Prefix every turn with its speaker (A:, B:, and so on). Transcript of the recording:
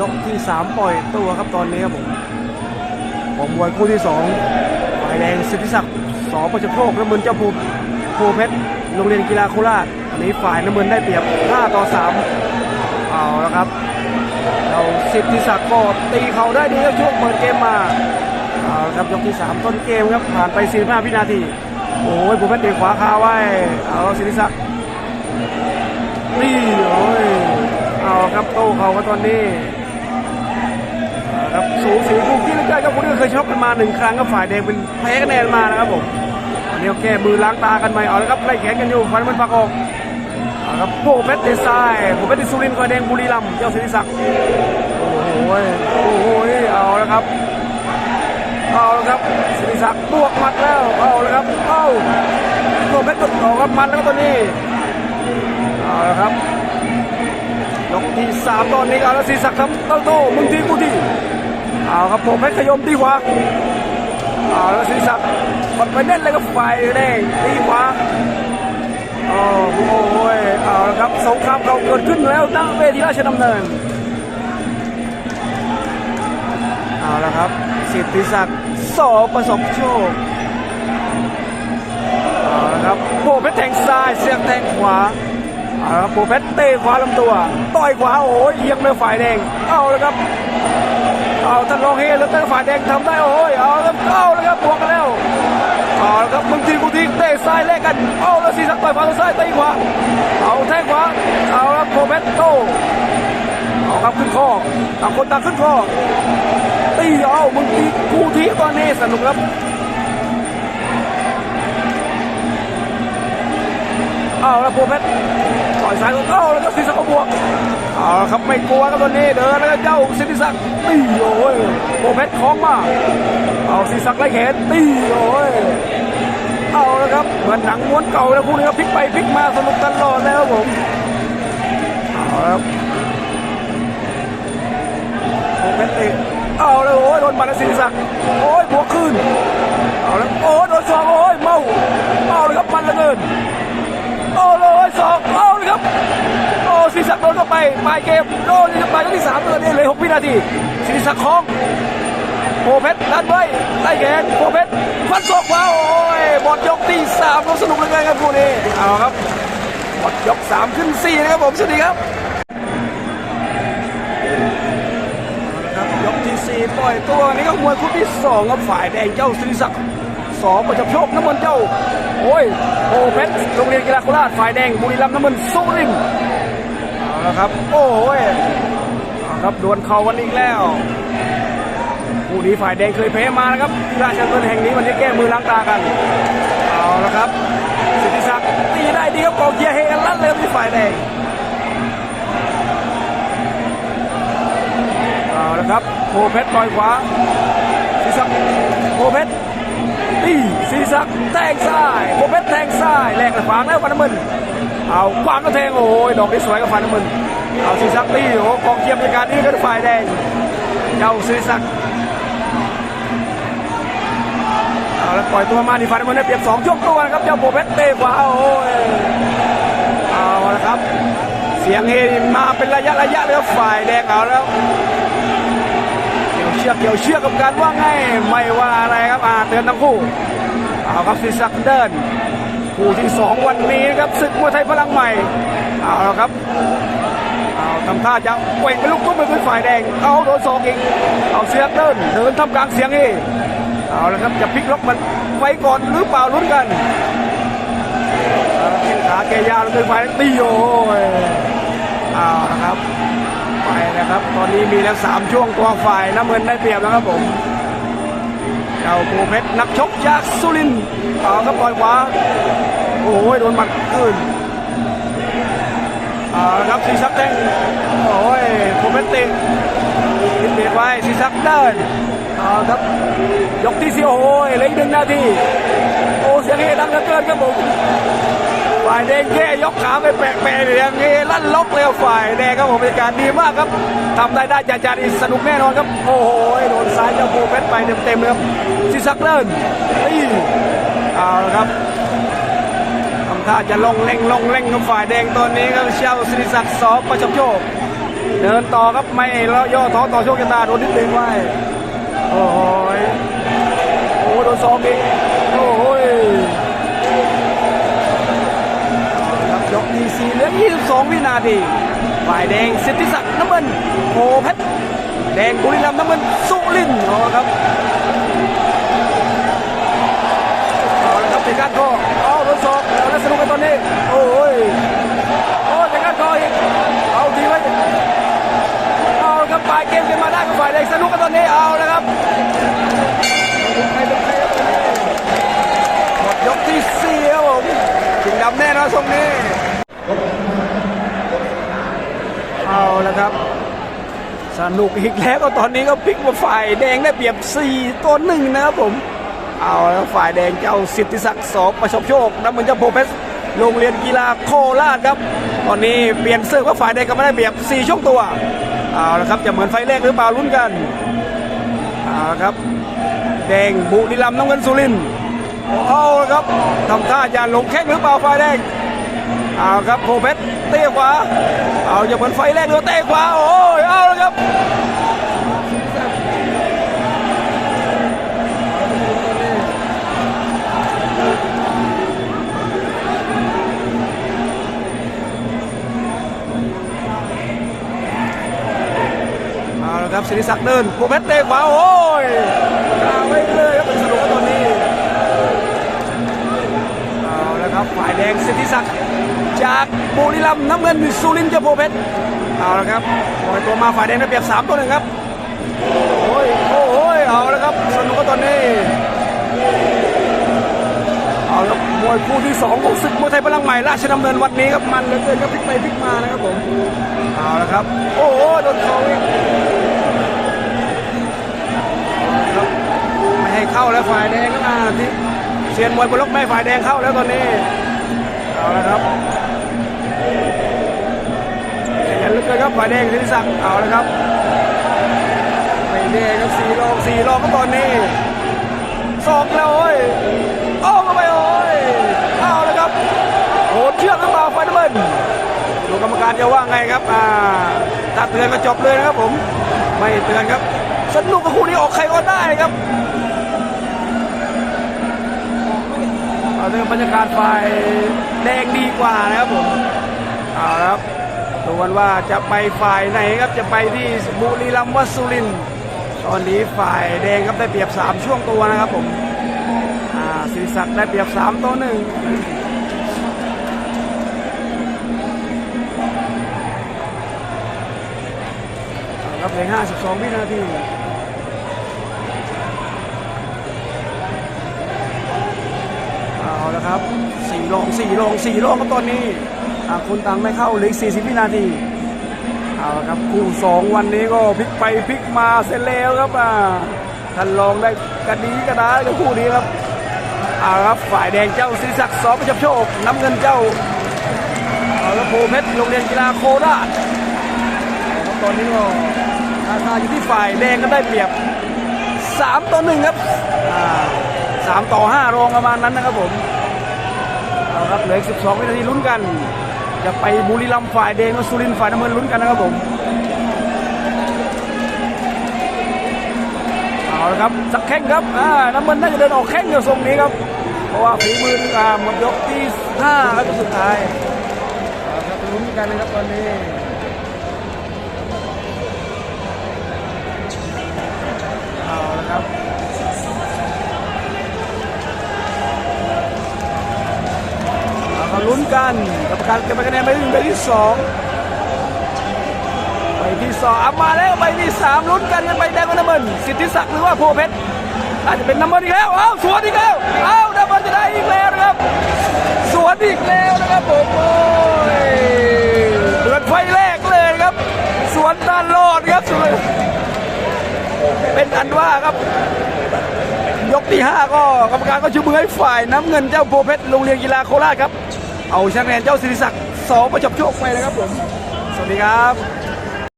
A: ยกที่ 3 ปล่อยตัวครับตอนนี้ครับผมของมวยคู่ที่2ฝ่ายแดงสิทธิศักดิ์สอประชโชคน้ำมืนเจ้าภูมิภูเพชรโรงเรียนกีฬาโคราชอันนี้ฝ่ายน้ำมืนได้เปรียบ 5 ต่อ 3 เอาแล้วครับ เราสิทธิศักดิ์ก็ตีเขาได้ดีครับช่วงเปิดเกมมาเอาครับยกที่ 3 ต้นเกมครับผ่านไป 45 วินาที โอ้ยภูเพชรเตะขวาคาไว้เอาสิทธิศักดิ์นี่โอ้ยเอาครับโต้เขาก็ตอนนี้ ครับสูสีคู่ขี้เลือเกินครับคู่นี้ก็เคยชกกันมาหนึ่งครั้งก็ฝ่ายแดงเป็นแพ้คะแนนมานะครับผมวันนี้ก็แก้มือล้างตากันใหม่เอาลยครับไล่แขนกันอยู่ฟันมันปักออกเอาครับโปเพชรเดซายโปเพชรสุรินทร์ฝ่ายแดงบุรีรัมย์เจ้าสิริศักดิ์โอ้โหโอ้โหเอาล้วครับเอาล้วครับสิริศักดิ์บวกหมัดแล้วเอาล้วครับเอาโปเพชรกดออกครับมัดแล้วตอนนี้เอาละครับยกที่สามตอนนี้เอาละสีสักดิ์ครับเต้าโต้มึงทีกูที เอาครับผมเพชรขยมตีขวาเอาและสีสักดิ์กดไปเน้นเลยครับไฟแดงตีขวาโอ้โหเอาละครับสงครามเราเกิดขึ้นแล้วณเวทีราชดำเนินเอาละครับสิทธิศักดิ์สอประสบโชคเอาละครับโบเพชรแทงซ้ายเสียงแทงขวาเอาละครับโบเพชรเตะขวาลำตัว ต่อยขวาโอ้ยเอียงเลยฝ่ายแดงเอาละครับ เอาท่านรองเฮแล้วท่านฝ่ายแดงทำได้โอ้ยเอาละครับเอาละครับบวกกันแล้วเอาละครับมึงทีกูทีเตะซ้ายแลกกันเอาแล้วสีสักต่อยขวาต่อยซ้ายตีขวาเอาแทงขวาเอาละโคเมตโตเอาครับขึ้นคอต่างคนต่างขึ้นคอตีเอามึงทีกูทีตอนนี้สนุกครับ เอาแล้วโปรเพชรต่อยซ้ายก็เอาแล้วก็ศิริศักดิ์ก็บวกเอาครับไม่กลัวครับตอนนี้เดินแล้วก็เจ้าศิริศักดิ์ตีโอ้ยโปรเพชรคล้องมาเอาศิริศักดิ์ไล่แขนตีโอ้ยเอาแล้วครับเหมือนหนังม้วนเก่าแล้วคู่นี้ครับพลิกไปพลิกมาสนุกตลอดแล้วผมเอาละครับโปรเพชรเตะเอาแล้วโอ้ยโดนบัตรศิริศักดิ์โอ้ยบวกขึ้นเอาแล้วโอ้ยโดนสองโอ้ยเมาเอาเลยครับมันเหลือเกิน ครับโอ้ศิริศักดิ์โดนเข้าไปปลายเกมโดนที่ไปยกที่สามเลยเลยหกวินาทีศิริศักดิ์คล้องโพเพชรดันไว้ไล่แขนโพเพชรฟันศอกขวาโอ้ยบอดยกที่สามครับสนุกเลยครับคู่นี้เอาครับบอดยกสามขึ้นสี่นะครับผมสวัสดีครับยกที่สี่ปล่อยตัวนี่ก็มวยคู่ที่สองครับฝ่ายแดงเจ้าศิริศักดิ์ สองประจบโชคน้ำมันเจ้า โอ้ยโอเพชรโรงเรียนกีฬาโคราชฝ่ายแดงบุรีรัมย์น้ำมันต์สุรินเอาละครับ โอ้ยเอาครับดวลเข่ากันอีกแล้วคู่นี้ฝ่ายแดงเคยแพ้มานะครับที่ราชดำเนินแห่งนี้วันนี้แก้มือล้างตากัน เอาละครับ สิทธิศักดิ์ตีได้ดีครับกองเชียร์เฮกันลั่นเลยที่ฝ่ายแดงเอาละครับโอเพชรต่อยขวาสิทธิศักดิ์โอเพชร นี่ศีรษะแทงซ้ายโบเพชรแทงซ้ายแลกกับขวางแล้วฟันน้ำมันเอาขวางก็แทงโอ้ยดอกนี้สวยกับฟันน้ำมันเอาศีรษะตีโอ้กองเกียร์บรรยากาศนี้ก็ฝ่ายแดงเจ้าศีรษะเอาแล้วปล่อยตัวมานี่ฟันน้ำมันได้เปรียบสองช่วงตัวนะครับเจ้าโบเพชรเตะขวาโอ้ยเอาละครับ เสียงเฮมาเป็นระยะระยะเลยครับฝ่ายแดงเอาแล้วเกี่ยวเชือกเกี่ยวเชือกกับการว่าไงไม่ว่าอะไรครับอาเตือนทั้งคู่ เอาครับศิสักเดินคู่ที่สองวันนี้นะครับศึกมวยไทยพลังใหม่เอาละครับเอาทำท่าจะเว่งเป็นลูกตุ้มเป็นฝ่ายแดงเอาโดนศอกอีกเอาเสียกเดินเดินทำกลางเสียงเอเอาละครับจะพลิกล็อกมันไว้ก่อนหรือเปล่าลุ้นกันเอาละแข้งขาแกยาวเลยฝ่ายตีโอ้ยเอาละครับไปนะครับ ตอนนี้มีแล้วสามช่วงตัวฝ่ายน้ำเงินได้เปรียบแล้วครับผม เจ้าภูเพชรนักชกจากสุรินทร์เอาครับปล่อยขวาโอ้ยโดนหมัดขึ้นเอาครับซีซักแดงโอ้ยภูเพชรติติดเบียดไว้ซีซักเดินเอาครับยกที่สี่โอ้ยเหลืออีกหนึ่งนาทีโอ้เสียงเฮดังเหลือเกินครับผม ฝ่ายแดงแค่ยกขาไปแปะๆอย่างนี้ลั่นล็อกเร็วฝ่ายแดงครับผมบรรยากาศดีมากครับทำได้ได้จ่าจ่าอีสนุกแน่นอนครับโอ้โหโดนซ้ายเจ้าปูเพชรไปเต็มๆเลยครับซิซักเลินนี่เอาละครับทำท่าจะลงเล่งลงเล่งกับฝ่ายแดงตอนนี้ครับเช่าสิริศักดิ์สอประชมโชคเดินต่อครับไม่แล้วย่อท้อต่อโชคชะตาโดนนิดนึงไว้โอ้โหโอ้โหโดนซ้อมอีกโอ้โห 4เหลือ 22 วินาที ฝ่ายแดงสิทธิศักดิ์น้ำเงินโพเพชร แดงบุรีรัมย์น้ำเงินสุรินทร์ครับเอาละครับเป็นการโทษ สนุกอีกแล้วก็ตอนนี้ก็พลิกมาฝ่ายแดงได้เปรียบ 4 ตัวหนึ่งนะครับผม เอาแล้วฝ่ายแดงเจ้าสิทธิศักดิ์สอประชบโชคน้ำเหมือนจ้าโพเพชรโรงเรียนกีฬาโคราชครับ ตอนนี้เปลี่ยนเสื้อว่าฝ่ายแดงก็ไม่ได้เปรียบ 4 ช่วงตัวเอาละครับจะเหมือนไฟแรกหรือเปล่าลุ้นกันเอาละครับ แดงบุรีรัมย์น้ำเงินสุรินทร์เอาละครับทำท่าจะลงแข้งหรือเปล่าฝ่ายแดง เอาครับโพเพชรเตะขวา เอาจะเหมือนไฟแรกหรือเตะขวาโอ้ยเอาและครับเอาละครับศิริศักดิ์เดินโพเพชรเตะขวาโอ้ยกลางไว้เลยครับเป็นสนุกตอนนี้เอาและครับฝ่ายแดงสิทธิศักดิ์ จากบุรีรัมย์น้ำเงินสุรินทร์เจ้าโพเพชรเอาละครับปล่อยตัวมาฝ่ายแดงได้เปรียบสามตัวหนึ่งครับโอ้ยโอ้โหเอาละครับสนุกตอนนี้เอาละครับมวยคู่ที่สองของศึกมวยไทยพลังใหม่ราชดำเนินวันนี้ครับมันเหลือเกินครับพลิกไปพลิกมานะครับผมเอาละครับ โอ้โหโดนเขาอีกครับไม่ให้เข้าแล้วฝ่ายแดงก็มาที่เซียนมวยบนล็อกแม่ฝ่ายแดงเข้าแล้วตอนนี้เอาละครับ เลยครับฝ่ายแดงศิริศักดิ์เอาละครับไม่แน่ครับสี่รองสี่รองก็ตอนนี้สอกแล้วโอ้ยโอ้เข้าไปโอ้ยเอาละครับโหดเชือกหรือเปล่าไฟน้ำเงินดูกรรมการจะว่าไงครับอ่าถ้าเตือนก็จบเลยนะครับผม ไม่เตือนครับสนุกกับคู่นี้ออกใครก็ได้ครับเอาเรื่องบรรยากาศฝ่ายแดงดีกว่านะครับผมเอาละครับ ดูกันว่าจะไปฝ่ายไหนครับจะไปที่บุรีรัมย์วัสุรินตอนนี้ฝ่ายแดงครับได้เปรียบ 3 ช่วงตัวนะครับผมศิริศักดิ์ได้เปรียบ 3 ตัวหนึ่งครับเหลือ52 วินาทีเอาละครับสี่ลองสี่ลองสี่ลองครับตอนนี้ ต่างคนต่างไม่เข้าเหลืออีก40 วินาทีเอาละครับคู่สองวันนี้ก็พลิกไปพลิกมาเสร็จแล้วครับอ่าท่านลองได้กระดีกระดากับคู่นี้ครับเอาครับฝ่ายแดงเจ้าศรีศักดิ์สอประจับโชคน้ำเงินเจ้าเอาละโพเพชรโรงเรียนกีฬาโคราชตอนนี้ก็ราคาอยู่ที่ฝ่ายแดงก็ได้เปรียบ 3 ต่อ 1 ครับสามต่อ 5 รองประมาณนั้นนะครับผมเอาครับเหลืออีก12 วินาทีลุ้นกัน จะไปบุรีรัมย์ฝ่ายแดงกับสุรินทร์ฝ่ายน้ำเงินลุ้นกันนะครับผมเอาละครับสักแข้งครับอ่าน้ำเงินน่าจะเดินออกแข้งอยู่ทรงนี้ครับ เพราะว่าฝีมืออ่าหมดยกที่5แล้วก็สุดท้ายเอาครับลุ้นกันนะครับตอนนี้ ลุ้นกันกับการเก็บคะแนนไปถึงใบที่สองใบที่สองเอามาแล้วใบที่สามลุ้นกันกันใบแดงกับน้ำเงินสิทธิศักดิ์หรือว่าโพเพชรอาจจะเป็นน้ำเงินอีกแล้วเอ้าสวนอีกแล้วเอ้าน้ำเงินจะได้อีกแล้วนะครับสวนอีกแล้วนะครับผมโอ้ยเดือดไฟแรกเลยครับ สวนตลอดครับสวนเป็นอันว่าครับยกที่ 5 ก็กรรมการก็ชูมือให้ฝ่ายน้ำเงินเจ้าโพเพชรโรงเรียนกีฬาโคราชครับ เอาชนะแนนเจ้าศิริศักดิ์สองประจบโชคไปนะครับผม สวัสดีครับ